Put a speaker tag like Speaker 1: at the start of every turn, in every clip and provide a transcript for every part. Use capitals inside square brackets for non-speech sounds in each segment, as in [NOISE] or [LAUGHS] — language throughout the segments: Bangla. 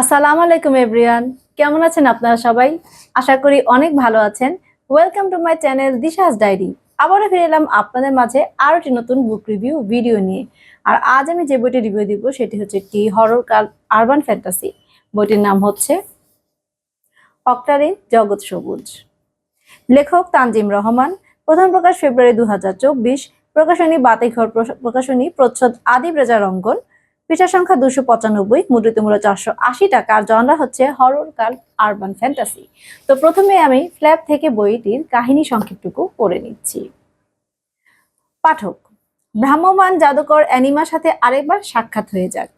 Speaker 1: আসসালামু আলাইকুম, এভরিওয়ান। কেমন আছেন আপনারা সবাই? আশা করি অনেক ভালো আছেন। Welcome to my channel Disha's diary আবারও ফিরে এলাম আপনাদের মাঝে আরও একটি নতুন বুক রিভিউ ভিডিও নিয়ে। আর আজ আমি যে বইটি রিভিউ দিব, সেটি হচ্ছে একটি হরর কাল আরবান ফ্যান্টাসি বইটির নাম হচ্ছে অক্টারি জগৎ সবুজ। লেখক তানজিম রহমান, প্রথম প্রকাশ ফেব্রুয়ারি দু হাজার চব্বিশ। প্রকাশনী বাতিঘর প্রকাশনী প্রচ্ছদ আদি রেজা রঙ্গন। পৃষ্ঠা সংখ্যা দুশো পঁচানব্বই, মুদ্রিত মূল্য চারশো আশি টাকা, আর জনরা হচ্ছে হরর কাল আরবান ফ্যান্টাসি তো প্রথমে আমি ফ্ল্যাপ থেকে বইটির কাহিনী সংক্ষিপ্তটুকু পড়ে নিচ্ছি। পাঠক ভ্রাম্যমান জাদুকর অ্যানিমার সাথে আরেকবার সাক্ষাৎ হয়ে যাক।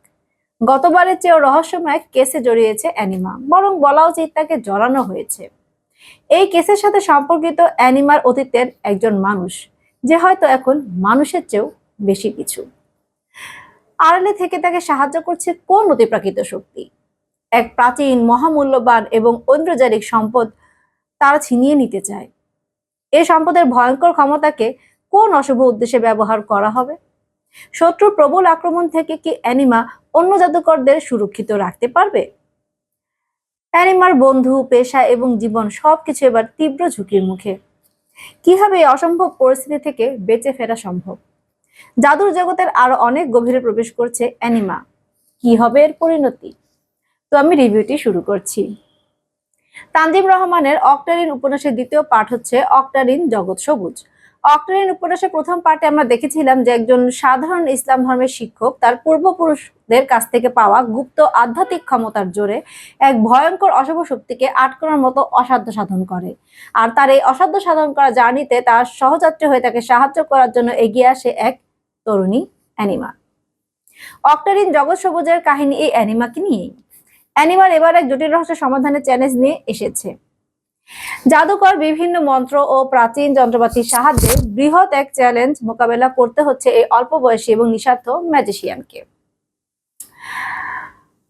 Speaker 1: গতবারের চেয়েও রহস্যময় কেসে জড়িয়েছে অ্যানিমা, বরং বলা উচিত তাকে জড়ানো হয়েছে। এই কেসের সাথে সম্পর্কিত অ্যানিমার অতীতের একজন মানুষ, যে হয়তো এখন মানুষের চেয়েও বেশি কিছু। আড়ালে থেকে তাকে সাহায্য করছে কোন অতিপ্রাকৃত শক্তি? এক প্রাচীন মহামূল্যবান এবং ঐন্দ্রজালিক সম্পদ তারা ছিনিয়ে নিতে চায়। এ সম্পদের ভয়ঙ্কর ক্ষমতাকে কোন অশুভ উদ্দেশ্যে ব্যবহার করা হবে? শত্রুর প্রবল আক্রমণ থেকে কি অ্যানিমা অন্য জাদুকরদের সুরক্ষিত রাখতে পারবে? অ্যানিমার বন্ধু, পেশা এবং জীবন সবকিছু এবার তীব্র ঝুঁকির মুখে। কীভাবে এই অসম্ভব পরিস্থিতি থেকে বেঁচে ফেরা সম্ভব? জাদুর জগতের আরও অনেক গভীরে প্রবেশ করছে অ্যানিমা। কি হবে এর পরিণতি? তো আমি রিভিউটি শুরু করছি। তানজিম রহমানের অক্টারিন উপন্যাসের দ্বিতীয় পাঠ হচ্ছে অক্টারিন জগৎ সবুজ। অক্টারিন উপন্যাসের প্রথম পার্টে আমরা দেখেছিলাম যে একজন সাধারণ ইসলাম ধর্মের শিক্ষক তার পূর্বপুরুষদের কাছ থেকে পাওয়া গুপ্ত আধ্যাত্মিক ক্ষমতার জোরে এক ভয়ঙ্কর অশুভ শক্তিকে আটকানোর মতো অসাধ্য সাধন করে। আর তার এই অসাধ্য সাধন করা জার্নিতে তার সহযাত্রী হয়ে তাকে সাহায্য করার জন্য এগিয়ে আসে এক তরুণী অ্যানিমা। অক্টারিন জগৎ সবুজের কাহিনী এই অ্যানিমাকে নিয়েই। অ্যানিমার এবার এক জটিল রহস্য সমাধানের চ্যালেঞ্জ নিয়ে এসেছে। জাদুকর বিভিন্ন মন্ত্র ও প্রাচীন যন্ত্রপাতির সাহায্যে বৃহৎ এক চ্যালেঞ্জ মোকাবেলা করতে হচ্ছে এই অল্প বয়সী এবং নিঃস্বার্থ ম্যাজিশিয়ানকে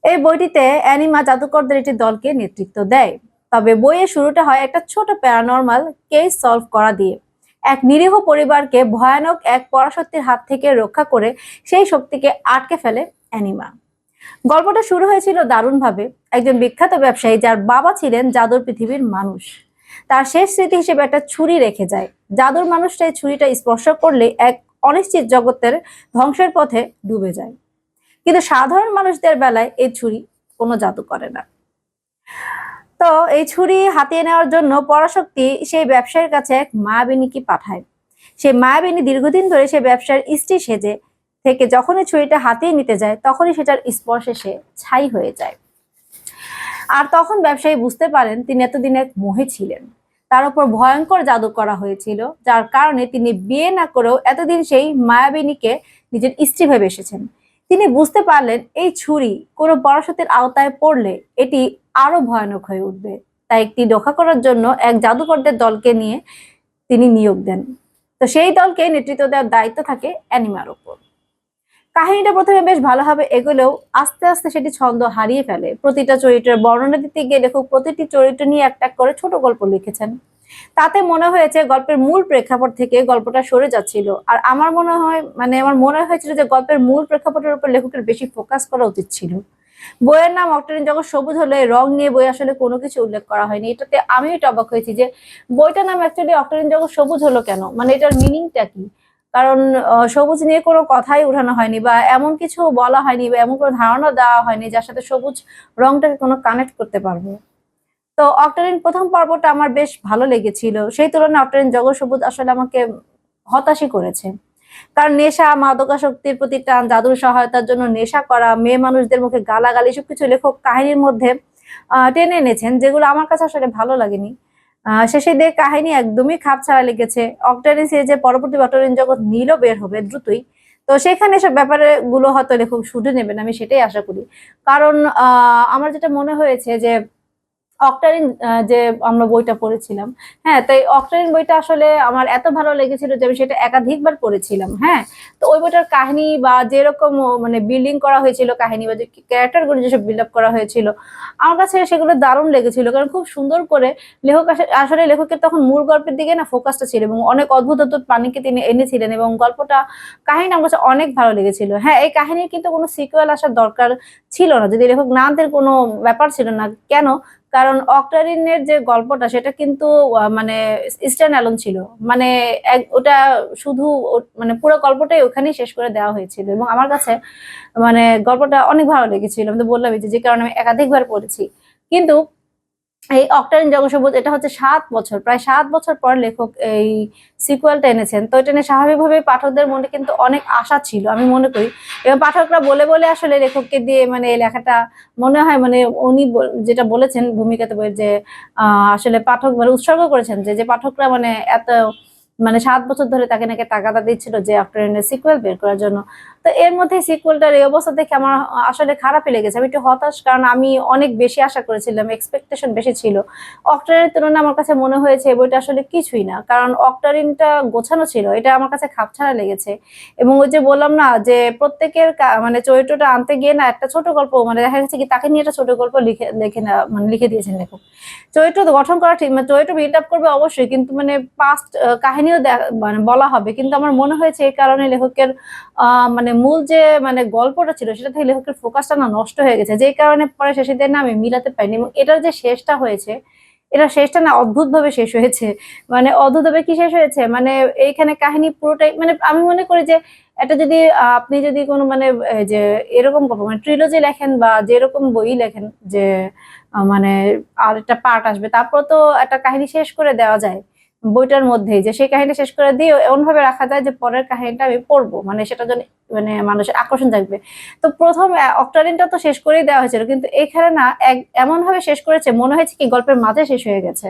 Speaker 1: এই বইটিতে অ্যানিমা জাদুকরদের একটি দলকে নেতৃত্ব দেয়। তবে বইয়ের শুরুটা হয় একটা ছোট প্যারানর্মাল কেস সলভ করা দিয়ে। এক নিরীহ পরিবারকে ভয়ানক এক পরাশক্তির হাত থেকে রক্ষা করে সেই শক্তিকে আটকে ফেলে অ্যানিমা। গল্পটা শুরু হয়েছিল দারুণভাবে। একজন বিখ্যাত ব্যবসায়ী যার বাবা ছিলেন জাদুর পৃথিবীর মানুষ। তার শেষ স্মৃতি হিসেবে একটা ছুরি রেখে যায়। জাদুর মানুষটা এই ছুরিটা স্পর্শ করলে এক অনিশ্চিত জগতের ধ্বংসের পথে ডুবে যায়। কিন্তু সাধারণ মানুষদের বেলায় এই ছুরি কোনো জাদু করে না। তো এই ছুরি হাতিয়ে নেওয়ার জন্য পরাশক্তি সেই ব্যবসায়ীর কাছে এক মায়াবিনীকে পাঠায়। সেই মায়াবিনী দীর্ঘদিন ধরে সে ব্যবসার স্ত্রী সেজে থেকে যখনই ছুরিটা হাতিয়ে নিতে যায়, তখনই সেটার স্পর্শে সে ছাই হয়ে যায়। আর তখন ব্যবসায়ী বুঝতে পারেন তিনি এতদিন এক মোহে ছিলেন। তার উপর ভয়ঙ্কর জাদু করা হয়েছিল, যার কারণে তিনি বিয়ে না করেও এতদিন সেই মায়াবিনীকে নিজের স্ত্রী ভেবে এসেছেন। তিনি বুঝতে পারলেন এই ছুরি কোনো পরাশক্তির আওতায় পড়লে এটি আরও ভয়ানক হয়ে উঠবে। তাই একটি রক্ষা করার জন্য এক জাদুকরদের দলকে নিয়ে তিনি নিয়োগ দেন। তো সেই দলকে নেতৃত্ব দেওয়ার দায়িত্ব থাকে অ্যানিমার ওপর। কাহিনীটা প্রথমে বেশ ভালোভাবে এগোলেও আস্তে আস্তে সেটি ছন্দ হারিয়ে ফেলে। প্রতিটা চরিত্রের বর্ণনা দিতে গিয়ে লেখক প্রতিটি চরিত্র নিয়ে একটা করে ছোট গল্প লিখেছেন। তাতে মনে হয়েছে গল্পের মূল প্রেক্ষাপট থেকে গল্পটা সরে যাচ্ছিল। আর আমার মনে হয় মানে আমার মনে হয়েছিল যে গল্পের মূল প্রেক্ষাপটের উপর লেখকের বেশি ফোকাস করা উচিত ছিল। বইয়ের নাম অক্টারিন জগৎ সবুজ হলে রং নিয়ে বই আসলে কোনো কিছু উল্লেখ করা হয়নি। এটাতে আমিও একটু অবাক হয়েছি যে বইটার নাম অ্যাকচুয়ালি অক্টারিন জগৎ সবুজ হলো কেন? মানে এটার মিনিংটা কি? কারণ সবুজ নিয়ে কোনো কথাই উঠানো হয়নি বা এমন কিছু বলা হয়নি বা এমন কোনো ধারণা দেওয়া হয়নি যার সাথে সবুজ রংটাকে কোনো কানেক্ট করতে পারব। তো অক্টারিন প্রথম পর্বটা আমার বেশ ভালো লেগেছিল। সেই তুলনায় অক্টারিন জগৎ সবুজ আসলে আমাকে হতাশই করেছে। কারণ নেশা, মাদকাসক্তির প্রতি টান জাদুর সহায়তার জন্য নেশা করা, মেয়ে মানুষদের মুখে গালাগালি, সবকিছু লেখক কাহিনীর মধ্যে টেনে এনেছেন, যেগুলো আমার কাছে আসলে ভালো লাগেনি। শেষে দিয়ে কাহিনী একদমই খাপ ছাড়া লেগেছে। অক্টারিন সিরিজে পরবর্তী অক্টারিন জগৎ নীলও বের হবে দ্রুতই। তো সেখানে সব ব্যাপারে গুলো হয়তো লেখক শুধু নেবেন, আমি সেটাই আশা করি। কারণ আমার যেটা মনে হয়েছে যে অক্টারিন যে আমরা বইটা পড়েছিলাম। হ্যাঁ তাই অক্টারিন বইটা আসলে আমার এত ভালো লেগেছিল যে আমি সেটা একাধিকবার পড়েছিলাম হ্যাঁ। তো ওই বইটার কাহিনী বা যেরকম মানে বিল্ডিং করা হয়েছিল কাহিনী বা যে ক্যারেক্টারগুলো যেসব বিল্ড আপ করা হয়েছিল, আমার কাছে সেগুলো দারুণ লেগেছিল। কারণ খুব সুন্দর করে লেখক আস- আসলে লেখকের তখন মূল গল্পের দিকে না ফোকাসটা ছিল এবং অনেক অদ্ভুত অদ্ভুত পানিকে তিনি এনেছিলেন এবং গল্পটা, কাহিনী আমার কাছে অনেক ভালো লেগেছিল। হ্যাঁ এই কাহিনীর কিন্তু কোনো সিকুয়েল আসার দরকার ছিল না। যদি লেখক না কোনো ব্যাপার ছিল না। কেন? কারণ অক্টারিনের যে গল্পটা, সেটা কিন্তু মানে ইস্টার্ন অ্যালোন ছিল। মানে ওটা শুধু মানে পুরো গল্পটাই ওখানেই শেষ করে দেওয়া হয়েছিল। এবং আমার কাছে মানে গল্পটা অনেক ভালো লেগেছিল। আমি তো বললাম যে কারণে আমি একাধিকবার পড়েছি। কিন্তু এই অক্টারিন জগসবুজ এটা হচ্ছে সাত বছর, প্রায় সাত বছর পর লেখক এই সিকুয়েলটা এনেছেন। তো এটা নিয়ে স্বাভাবিকভাবে পাঠকদের মনে কিন্তু অনেক আশা ছিল, আমি মনে করি। এবং পাঠকরা বলে বলে আসলে লেখককে দিয়ে মানে এই লেখাটা মনে হয় মানে উনি যেটা বলেছেন ভূমিকাতে বই যে আসলে পাঠক মানে উৎসর্গ করেছেন যে যে পাঠকরা মানে এত মানে সাত বছর ধরে তাকে নাকি তাগাদা দিচ্ছিল যে অক্টারিনের সিকুয়েল বের করার জন্য। তো এর মধ্যে সিকুয়েলটার এই অবস্থা দেখে আমার আসলে খারাপই লেগেছে। আমি একটু হতাশ কারণ আমি অনেক বেশি আশা করেছিলাম এক্সপেকটেশন বেশি ছিল। অক্টারিনের তুলনায় আমার কাছে মনে হয়েছে বইটা আসলে কিছুই না কারণ অক্টারিনটা গোছানো ছিল এটা আমার কাছে খাপছাড়া লেগেছে। এবং ওই যে বললাম না যে প্রত্যেকের মানে চরিত্রটা আনতে গিয়ে না একটা ছোট গল্প মানে দেখা গেছে কি তাকে নিয়ে একটা ছোট গল্প লিখে লিখে না মানে লিখে দিয়েছেন লেখক। চরিত্র গঠন করা ঠিক মানে চরিত্র বিল্ড আপ করবে অবশ্যই কিন্তু মানে পাস্ট কাহিনীও মানে বলা হবে। কিন্তু আমার মনে হয়েছে এই কারণে লেখকের আহ, মানে মূল যে মানে গল্পটা ছিল, সেটা থেকে লেখকের ফোকাসটা না নষ্ট হয়ে গেছে। যেই কারণে পরে শেষের দিন না আমি মিলাতে পারিনি এবং এটার যে শেষটা হয়েছে, এটা শেষটা না অদ্ভুত ভাবে শেষ হয়েছে। মানে অদ্ভুত ভাবে কি শেষ হয়েছে? মানে এইখানে কাহিনী পুরোটাই মানে আমি মনে করি যে এটা যদি, আপনি যদি কোনো মানে যে এরকম গল্প মানে ট্রিলজি লেখেন বা যেরকম বই লেখেন যে মানে আর একটা পার্ট আসবে, তারপর তো একটা কাহিনী শেষ করে দেওয়া যায়। বইটার মধ্যেই যে সেই কাহিনী শেষ করে দিয়ে এমনভাবে রাখা যায় যে পরের কাহিনীটা আমি পড়ব। মানে সেটা জন্য মানে মানুষের আকর্ষণ থাকবে তো প্রথম অক্টারিনটা তো শেষ করেই দেওয়া হয়েছিল। কিন্তু এখানে না, এক এমন ভাবে শেষ করেছে, মনে হয়েছে কি গল্পের মাঝে শেষ হয়ে গেছে।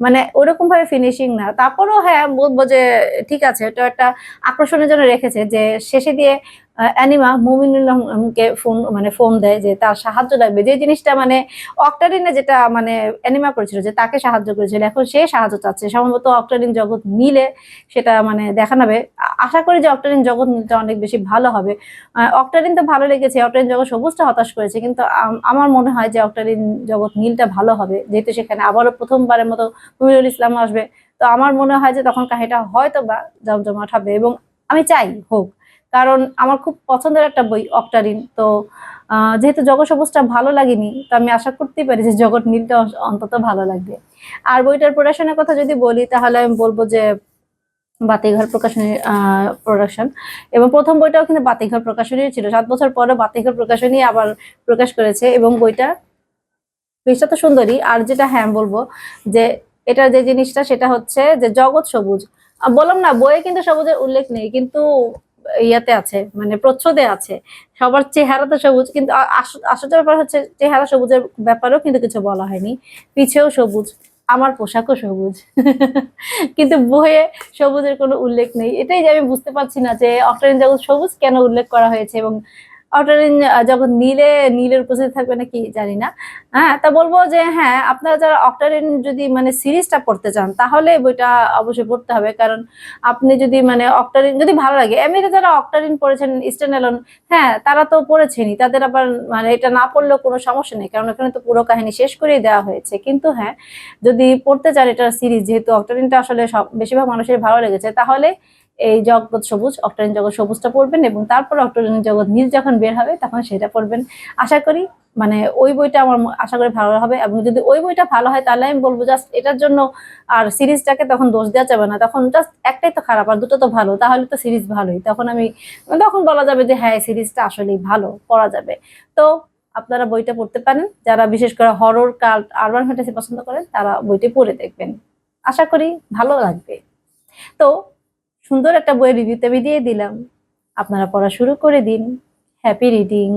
Speaker 1: মানে ওরকম ভাবে ফিনিশিং না। তারপরেও হ্যাঁ বলব যে ঠিক আছে, এটা একটা আকর্ষণের জন্য রেখেছে যে শেষে দিয়ে অ্যানিমা মুমিনুল্লাহকে ফোন মানে ফোন দেয় যে তার সাহায্য লাগবে। যে জিনিসটা মানে অক্টারিনে যেটা মানে অ্যানিমা করেছিল যে তাকে সাহায্য করেছিল, এখন সে সাহায্য চাচ্ছে। সম্ভবত অক্টারিন জগৎ মিলে সেটা মানে দেখানো হবে। আশা করি যে অক্টারিন জগৎ মিলটা অনেক বেশি ভালো হবে। অক্টারিন তো ভালো লেগেছে, অক্টারিন জগৎ সবুজটা হতাশ করেছে, কিন্তু আম- আমার মনে হয় যে অক্টারিন জগৎ নীলটা ভালো হবে। যেহেতু সেখানে আবারও প্রথমবারের মতো মুমিনুল ইসলাম আসবে, তো আমার মনে হয় যে তখন কাহিনীটা হয়তো বা জমজমাট হবে এবং আমি চাই, হোক। কারণ আমার খুব পছন্দের একটা বই, অক্টারিন। তো যেহেতু জগৎ সবুজটা ভালো লাগেনি, তো আমি আশা করতেই পারি যে জগৎ নীলটা অন্তত ভালো লাগবে। আর বইটার প্রোডাকশনের কথা যদি বলি, তাহলে আমি বলব যে বাতিঘর প্রকাশনী প্রোডাকশন। এবং প্রথম বইটাও কিন্তু বাতিঘর প্রকাশনী ছিল। সাত বছর পরে বাতিঘর প্রকাশনী আবার প্রকাশ করেছে এবং বইটা বেশটা তো সুন্দরী। আর যেটা হ্যাঁ বলব যে এটা যে জিনিসটা, সেটা হচ্ছে যে জগৎ সবুজ। বললাম না, বইয়ে কিন্তু সবুজের উল্লেখ নেই, কিন্তু ইয়াতে আছে মানে প্রচ্ছদে আছে। সবার চেহারা তো সবুজ, কিন্তু আসলে ব্যাপার হচ্ছে চেহারা সবুজের ব্যাপারেও কিন্তু কিছু বলা হয়নি। পিছেও সবুজ, আমার পোশাকও সবুজ। [LAUGHS] কিন্তু বইয়ে সবুজের কোনো উল্লেখ নেই। এটাই যে আমি বুঝতে পারছি না যে অক্টারিন জগৎ সবুজ কেন উল্লেখ করা হয়েছে এবং আহ, জগৎ নীলে নীলের উপস্থিত থাকবে নাকি জানি না। হ্যাঁ তা বলব যে হ্যাঁ আপনারা যারা অক্টারিন যদি মানে সিরিজটা পড়তে চান তাহলে বইটা অবশ্যই পড়তে হবে। কারণ আপনি যদি মানে অক্টারিন যদি ভালো লাগে এমনিতে যারা অক্টারিন পড়েছেন ইস্টার্ন এলন হ্যাঁ তারা তো পড়েছেনই। তাদের আবার মানে এটা না পড়লেও কোনো সমস্যা নেই কারণ ওখানে তো পুরো কাহিনী শেষ করেই দেওয়া হয়েছে। কিন্তু হ্যাঁ যদি পড়তে চান এটা সিরিজ যেহেতু অক্টারিনটা আসলে সব বেশিরভাগ মানুষের ভালো লেগেছে তাহলে এই জগৎ সবুজ অক্টারিন জগৎ সবুজটা পড়বেন এবং তারপর অক্টারিন জগৎ নীল যখন বের হবে, তখন সেটা পড়বেন। আশা করি মানে ওই বইটা আমার আশা করি ভালো হবে এবং যদি ওই বইটা ভালো হয়, তাহলে আমি বলব জাস্ট এটার জন্য আর সিরিজটাকে তখন দোষ দেওয়া যাবে না। তখন জাস্ট একটাই তো খারাপ আর দুটো তো ভালো, তাহলে তো সিরিজ ভালোই। তখন আমি, তখন বলা যাবে যে হ্যাঁ সিরিজটা আসলেই ভালো, পড়া যাবে। তো আপনারা বইটা পড়তে পারেন। যারা বিশেষ করে হরর কাল্ট আরবান ফ্যান্টাসি পছন্দ করেন, তারা বইটি পড়ে দেখবেন। আশা করি ভালো লাগবে। তো সুন্দর একটা বইয়ের রিভিউতে আমি দিয়ে দিলাম। আপনারা পড়া শুরু করে দিন। হ্যাপি রিডিং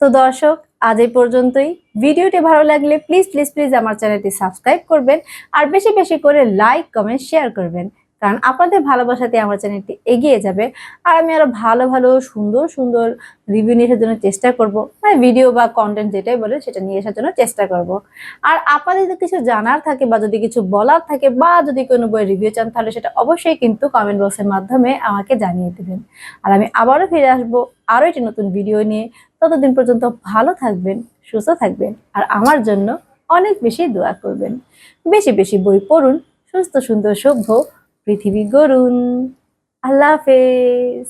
Speaker 1: তো দর্শক, আজ এই পর্যন্তই। ভিডিওটি ভালো লাগলে প্লিজ প্লিজ প্লিজ আমার চ্যানেলটি সাবস্ক্রাইব করবেন। আর বেশি বেশি করে লাইক কমেন্ট শেয়ার করবেন। কারণ আপনাদের ভালোবাসাতে আমার চ্যানেলটি এগিয়ে যাবে। আর আমি আরও ভালো ভালো, সুন্দর সুন্দর রিভিউ নিয়ে আসার জন্য চেষ্টা করব। মানে ভিডিও বা কন্টেন্ট যেটাই বলে সেটা নিয়ে আসার জন্য চেষ্টা করব। আর আপনাদের যদি কিছু জানার থাকে বা যদি কিছু বলার থাকে বা যদি কোনো বইয়ের রিভিউ চান, তাহলে সেটা অবশ্যই কিন্তু কমেন্ট বক্সের মাধ্যমে আমাকে জানিয়ে দেবেন। আর আমি আবারও ফিরে আসব আরও একটি নতুন ভিডিও নিয়ে। ততদিন পর্যন্ত ভালো থাকবেন, সুস্থ থাকবেন, আর আমার জন্য অনেক বেশি দোয়া করবেন। বেশি বেশি বই পড়ুন, সুস্থ, সুন্দর, সভ্য পৃথিবী গরুন আল্লাহ হাফেজ।